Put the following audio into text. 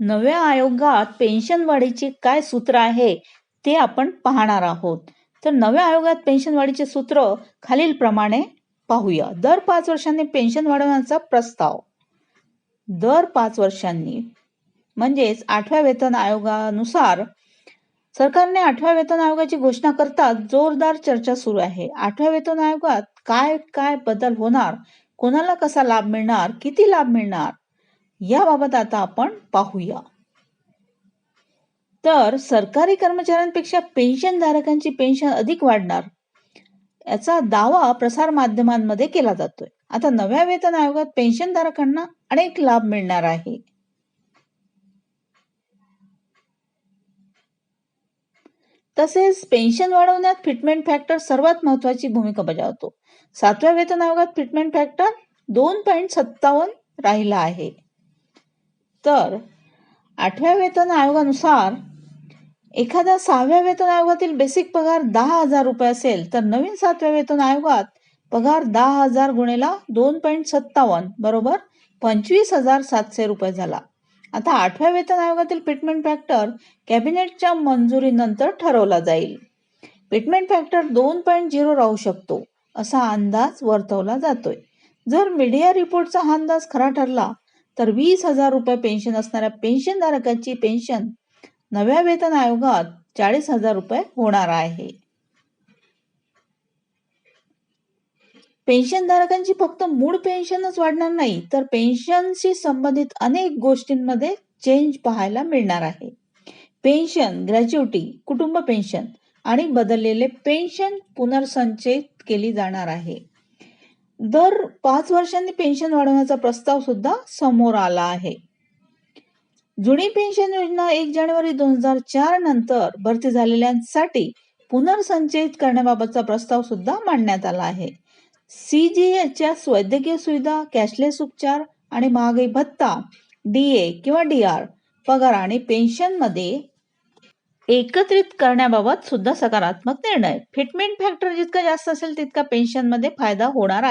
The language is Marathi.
नव्या आयोगात पेन्शन वाढीचे काय सूत्र आहे ते आपण पाहणार आहोत. तर नव्या आयोगात पेन्शन वाढीचे सूत्र खालीलप्रमाणे पाहूया. दर पाच वर्षांनी पेन्शन वाढवण्याचा प्रस्ताव. दर पाच वर्षांनी म्हणजेच आठव्या वेतन आयोगानुसार सरकारने आठव्या वेतन आयोगाची घोषणा करताच जोरदार चर्चा सुरू आहे. आठव्या वेतन आयोगात काय काय बदल होणार कोणाला कसा लाभ मिळणार किती लाभ मिळणार याबाबत आता आपण पाहूया. तर सरकारी कर्मचाऱ्यांपेक्षा पेन्शन धारकांची पेन्शन अधिक वाढणार याचा दावा प्रसार माध्यमांमध्ये केला जातोय. आता नव्या वेतन आयोगात पेन्शन धारकांना अनेक लाभ मिळणार आहे. तसेच पेन्शन वाढवण्यात फिटमेंट फॅक्टर सर्वात महत्वाची भूमिका बजावतो. सातव्या वेतन आयोगात फिटमेंट फॅक्टर दोन पॉईंट सत्तावन्न राहिला आहे. तर आठव्या वेतन आयोगानुसार एखाद्या सहाव्या वेतन आयोगातील बेसिक पगार दहा हजार रुपये असेल तर नवीन सातव्या वेतन आयोगात पगार दहा हजार गुणेला दोन पॉईंट सत्तावन्न बरोबर? पंचवीस हजार सातशे रुपये झाला. आता आठव्या वेतन आयोगातील पिटमेंट फॅक्टर कॅबिनेटच्या मंजुरीनंतर ठरवला जाईल. पिटमेंट फॅक्टर दोन पॉईंट झिरो राहू शकतो असा अंदाज वर्तवला जातोय. जर मीडिया रिपोर्टचा हा अंदाज खरा ठरला तर वीस हजार रुपये पेन्शन असणाऱ्या पेन्शनधारकांची पेन्शन नव्या वेतन आयोगात चाळीस हजार रुपये होणार आहे. पेन्शनधारकांची फक्त मूळ पेन्शनच वाढणार नाही तर पेन्शनशी संबंधित अनेक गोष्टींमध्ये चेंज पाहायला मिळणार आहे. पेन्शन ग्रॅच्युटी कुटुंब पेन्शन आणि बदललेले पेन्शन पुनर्संचयित केली जाणार आहे. दर पाच वर्षांनी पेन्शन वाढवण्याचा प्रस्ताव सुद्धा समोर आला आहे. जुनी पेन्शन योजना एक जानेवारी दोन हजार चार नंतर भरती झालेल्यांसाठी पुनर्संचयित करण्याबाबतचा प्रस्ताव सुद्धा मांडण्यात आला आहे. सीजीएच्या वैद्यकीय सुविधा कॅशलेस उपचार आणि महागाई भत्ता डीए किंवा डी आर पगार आणि पेन्शनमध्ये एकत्रित करण्याबाबत सुद्धा सकारात्मक निर्णय. फिटमेंट फॅक्टर जितका जास्त असेल तितका पेन्शनमध्ये फायदा होणार आहे.